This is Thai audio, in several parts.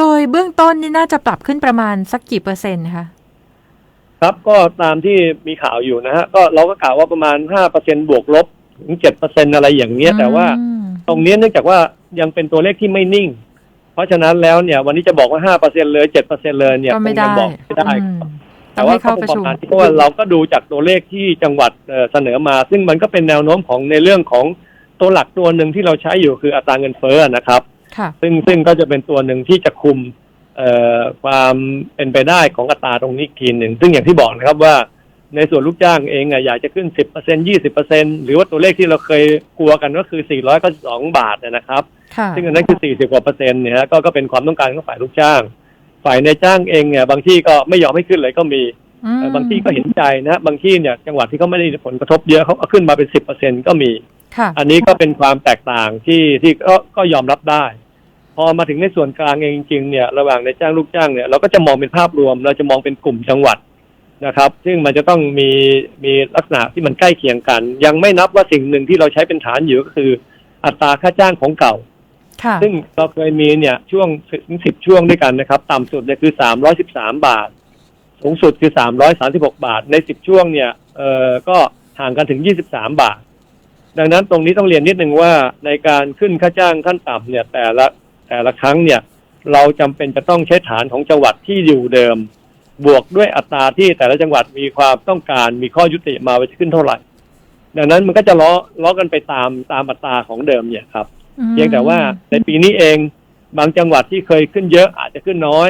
โดยเบื้องต้นนี่น่าจะปรับขึ้นประมาณสักกี่เปอร์เซ็นต์คะครับก็ตามที่มีข่าวอยู่นะฮะก็เราก็กล่าวว่าประมาณห้าเปอร์เซ็นบวกลบถึงเจ็ดเปอร์เซ็นอะไรอย่างเงี้ย แต่ว่าอืมตรงเนี้ยเนื่องจากว่ายังเป็นตัวเลขที่ไม่นิ่ง เพราะฉะนั้นแล้วเนี่ย วันนี้จะบอกว่าห้าเปอร์เซ็นเลยเจ็ดเปอร์เซ็นเลยเนี่ยก็ไม่คงได้ยังบอกไม่ได้อืมครับต้แต่องว่าให้ก็เข้าคงประประชุมมาณที่เพราะว่าเราก็ดูจากตัวเลขที่จังหวัดเอ่อเสนอมา ซึ่งมันก็เป็นแนวโน้มของในเรื่องของตัวหลักตัวหนึ่งที่เราใช้อยู่คืออัตราเงินเฟ้อนะครับค่ะ ซึ่งซึ่งก็จะเป็นตัวหนึ่งที่จะคุมความเป็นไปได้ของอัตราตรงนี้อีกทีหนึ่งซึ่งอย่างที่บอกนะครับว่าในส่วนลูกจ้างเองอะอยากจะขึ้น 10% 20%หรือว่าตัวเลขที่เราเคยกลัวกันก็คือ 492 บาทนะครับ ซึ่งอันนั้นคือ 40 กว่าเปอร์เซ็นต์เนี่ยฮะก็ก็เป็นความต้องการของฝ่ายลูกจ้าง ฝ่ายนายจ้างเองเนี่ยบางที่ก็ไม่ยอมให้ขึ้นเลยก็มี บางที่ก็เห็นใจนะ บางที่เนี่ยจังหวัดที่เขาไม่ได้ผลกระทบเยอะเขาขึ้นมาเป็น 10%ก็มี อันนี้ก็เป็นความแตกต่างที่ที่ก็ก็ยอมรับได้ พอมาถึงในส่วนกลางเองจริงๆเนี่ยระหว่างในายจ้างลูกจ้างเนี่ยเราก็จะมองเป็นภาพรวม เราจะมองเป็นกลุ่มจังหวัดนะครับ ซึ่งมันจะต้องมีมีลักษณะที่มันใกล้เคียงกัน ยังไม่นับว่าสิ่งหนึ่งที่เราใช้เป็นฐานอยู่ก็คือ อัตราค่าจ้างของเก่าค่ะซึ่งเราเคยมีเนี่ยช่วงถึงสิบช่วงด้วยกันนะครับ ต่ำสุดเนี่ยคือสามร้อยสิบสามบาท สูงสุดคือสามร้อยสาสิบกบาท ในสิบช่วงเนี่ยเอ่อก็ห่างกันถึงยี่สิบสามบาท ดังนั้นตรงนี้ต้องเรียนนิดนึงว่าในการขึ้นค่าจ้างขั้นต่ำเนี่ยแต่ละแต่ละครั้งเนี่ย เราจำเป็นจะต้องใช้ฐานของจังหวัดที่อยู่เดิม บวกด้วยอัตราที่แต่ละจังหวัดมีความต้องการมีข้อยุติมาว่าจะขึ้นเท่าไหร่ ดังนั้นมันก็จะล้อล้อกันไปตามตามอัตราของเดิมเนี่ยครับอืมเพียงแต่ว่าในปีนี้เองบางจังหวัดที่เคยขึ้นเยอะอาจจะขึ้นน้อย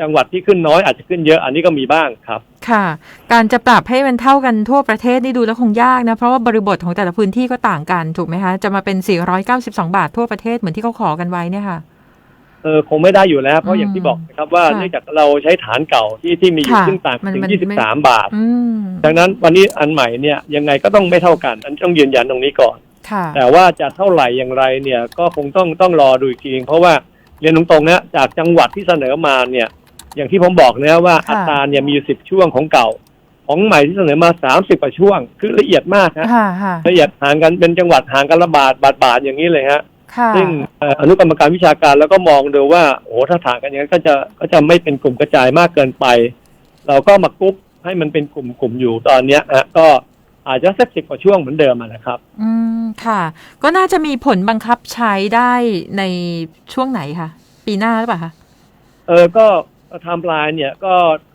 จังหวัดที่ขึ้นน้อยอาจจะขึ้นเยอะ อันนี้ก็มีบ้างครับ ค่ะ การจะปรับให้มันเท่ากันทั่วประเทศนี่ดูแล้วคงยากนะ เพราะว่าบริบทของแต่ละพื้นที่ก็ต่างกันถูกไหมคะ จะมาเป็น 492 บาททั่วประเทศเหมือนที่เขาขอกันไว้เนี่ยค่ะ เออคงไม่ได้อยู่แล้ว เพอืราะมอย่างที่บอกนะครับว่าค่ะเนื่องจากเราใช้ฐานเก่าที่ที่มีอยู่ค่ะซึ่งต่างมันถึงมัน23 บาทอืมดังนั้นวันนี้อันใหม่เนี่ยยังไงก็ต้องไม่เท่ากัน อันต้องยืนยันตรงนี้ก่อนค่ะแต่ว่าจะเท่าไหร่อย่างไรเนี่ยก็คงต้องต้องรอดูอีกทีเพราะว่าเรียนตรงๆนะจากจังหวัดที่เสนอมาเนี่ย อย่างที่ผมบอกนะว่าค่ะอัตราเนี่ยมีอยู่สิบช่วงของเก่า ของใหม่ที่เสนอมาสามสิบกว่าช่วง คือละเอียดมากนะค่ะค่ะละเอียดห่างกันเป็นจังหวัดห่างกันละบาทบาทบาทอย่างนี้เลยฮะค่ะซึ่งเอ่ออนุกรรมการวิชาการแล้วก็มองดูว่าโอ้ถ้าถางกันอย่างนั้นก็จะก็จะไม่เป็นกลุ่มกระจายมากเกินไป เราก็มากรุ๊ปให้มันเป็นกลุ่มกลุ่มอยู่ตอนเนี้ยฮะก็อาจจะสักสิบกว่าช่วงเหมือนเดิมอะนะครับ อืมค่ะ ก็น่าจะมีผลบังคับใช้ได้ในช่วงไหนคะปีหน้าหรือเปล่าคะเออก็ ไทม์ไลน์เนี่ยก็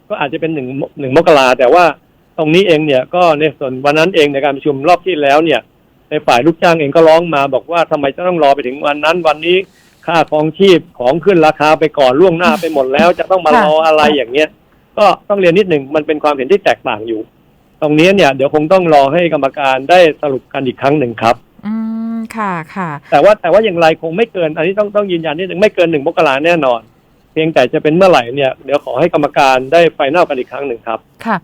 ก็อาจจะเป็นหนึ่งหนึ่งมกราแต่ว่าตรงนี้เองเนี่ยก็ในส่วนวันนั้นเองในการประชุมรอบที่แล้วเนี่ย ในฝ่ายลูกจ้างเองก็ร้องมาบอกว่าทำไมจะต้องรอไปถึงวันนั้น วันนี้ค่าครองชีพของขึ้นราคาไปก่อนล่วงหน้าไปหมดแล้ว จะต้องมารออะไรอย่างเงี้ย ก็ต้องเรียนนิดหนึ่งมันเป็นความเห็นที่แตกต่างอยู่ ตรงนี้เนี่ยเดี๋ยวคงต้องรอให้กรรมการได้สรุปกันอีกครั้งหนึ่งครับ อืมค่ะค่ะ แต่ว่าแต่ว่าอย่างไรคงไม่เกิน อันนี้ต้องต้องยืนยันนิดหนึ่งไม่เกินหนึ่งมกราแน่นอน เพียงแต่จะเป็นเมื่อไหร่เนี่ยเดี๋ยวขอให้กรรมการได้ไฟนอลกันอีกครั้งหนึ่งครับ ค่ะ